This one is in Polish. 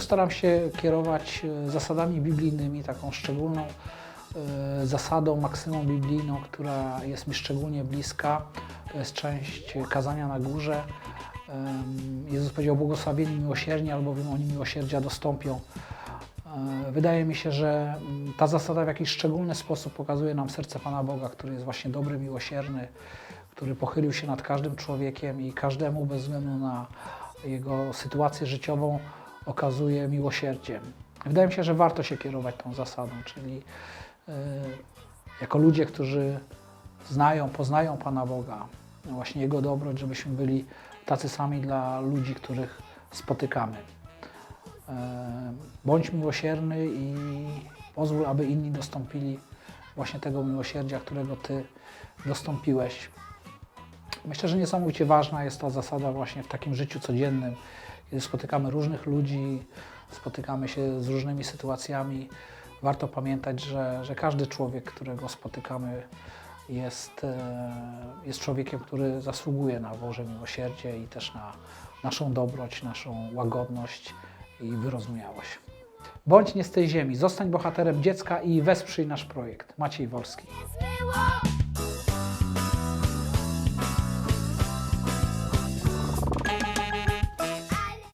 staram się kierować e, zasadami biblijnymi, taką szczególną e, zasadą, maksymą biblijną, która jest mi szczególnie bliska. To jest część kazania na górze. Jezus powiedział, błogosławieni miłosierni, albowiem oni miłosierdzia dostąpią. E, Wydaje mi się, że mm, ta zasada w jakiś szczególny sposób pokazuje nam serce Pana Boga, który jest właśnie dobry, miłosierny, który pochylił się nad każdym człowiekiem i każdemu bez względu na jego sytuację życiową okazuje miłosierdziem. Wydaje mi się, że warto się kierować tą zasadą, czyli e, jako ludzie, którzy znają, poznają Pana Boga, właśnie Jego dobroć, żebyśmy byli tacy sami dla ludzi, których spotykamy. E, Bądź miłosierny i pozwól, aby inni dostąpili właśnie tego miłosierdzia, którego Ty dostąpiłeś. Myślę, że niesamowicie ważna jest ta zasada właśnie w takim życiu codziennym, kiedy spotykamy różnych ludzi, spotykamy się z różnymi sytuacjami. Warto pamiętać, że, że każdy człowiek, którego spotykamy, jest, e, jest człowiekiem, który zasługuje na Boże miłosierdzie i też na naszą dobroć, naszą łagodność i wyrozumiałość. Bądź nie z tej ziemi, zostań bohaterem dziecka i wesprzyj nasz projekt. Maciej Wolski.